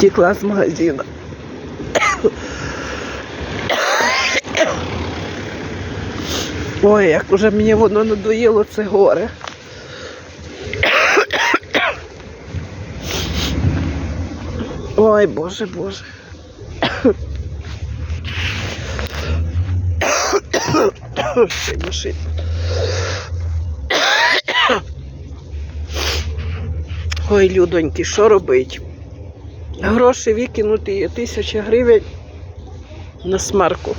Втекла з магазину. Ой, як уже мені воно надоїло це горе. Ой, Боже, Боже. Ще машина. Ой, людоньки, що робить? Гроші викинути є тисяча гривень на смарку.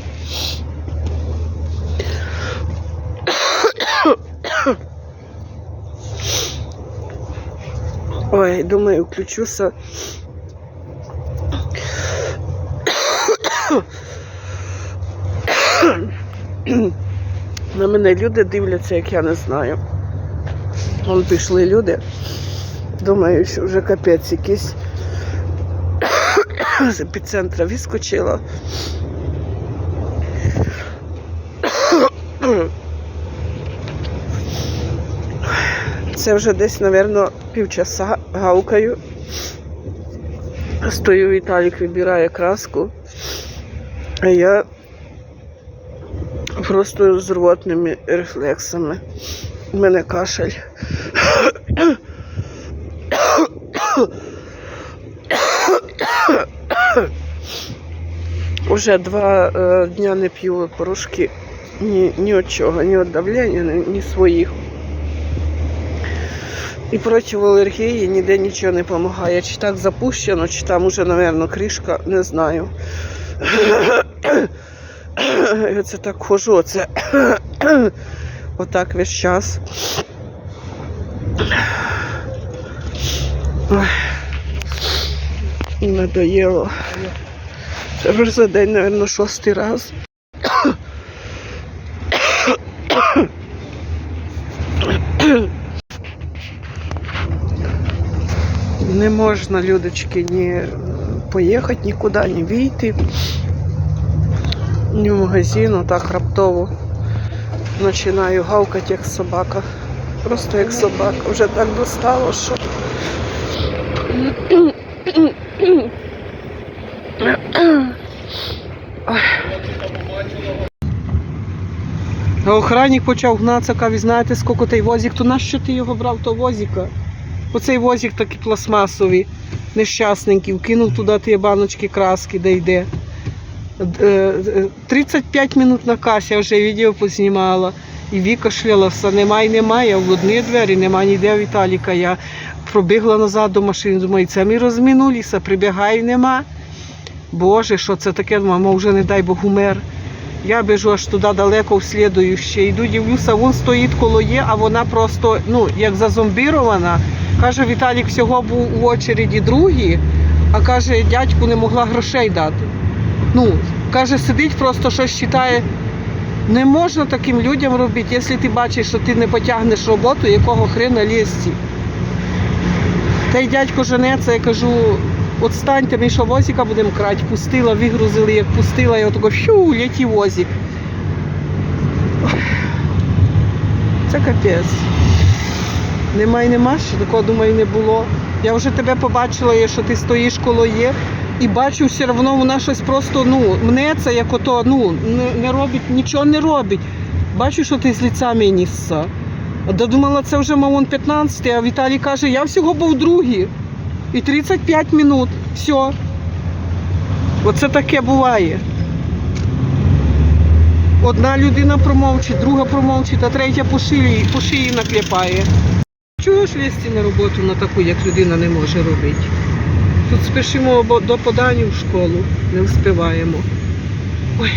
Ой, думаю, включуся. На мене люди дивляться, як я не знаю. Вон пішли люди. Думаю, що вже капець якийсь з епіцентра вискочила. Це вже десь, мабуть, півчаса гавкаю. Стою, Віталік вибирає краску, а я просто з рвотними рефлексами. У мене кашель. Уже два е, дня не п'ю порошки ні, ні від чого, ні від давлення, ні, ні своїх. І проти алергії ніде нічого не допомагає. Чи так запущено, чи там уже, мабуть, кришка, не знаю. Це так хожу, оце отак весь час. Ой. Надоело. Це вже за день, мабуть, шостий раз. Не можна, людочки, ні поїхати нікуди, ні вийти, ні в магазин, так раптово починаю гавкати, як собака. Просто як собака. Вже так достало, що. А охранник почав гнатися, каже, знаєте, скільки той возик, то нащо ти його брав, то возика? Оцей возик такий пластмасовий, нещасненький, вкинув туди ті баночки краски, де йде. Е, е, 35 минут на касі, я вже відео познімала. І викашляла все, немає, немає, в одні двері, немає ніде Віталіка. Я пробігла назад до машини, думаю, це ми розминулися, прибігаю, нема. Боже, що це таке, мама, вже не дай Бог умер. Я біжу аж туди далеко в слідующе. Йду, дивлюся, він стоїть коло є, а вона просто, ну, як зазомбірована. Каже, Віталік всього був у очереді другий, а каже, дядьку не могла грошей дати. Ну, каже, сидить, просто щось читає. Не можна таким людям робити, якщо ти бачиш, що ти не потягнеш роботу, якого хрена лізти. Та й дядько женеться, я кажу, от станьте, ми що возика будемо крати, пустила, вигрузили, як пустила, і отако фью, летів возик. Ой. Це капець. Нема й нема, що такого, думаю, не було. Я вже тебе побачила, що ти стоїш коло є, і бачу, все одно вона щось просто ну, мнеться, як ото, ну, не, робить, нічого не робить. Бачу, що ти з лиця мені сса. Додумала, це вже мамон 15, а Віталій каже, я всього був другий. І 35 минут. Все. Оце таке буває. Одна людина промовчить, друга промовчить, а третя по шиї, по шиї накліпає. Чого ж лізти на роботу на таку, як людина не може робити? Тут спішимо до подання в школу, не вспіваємо. Ой.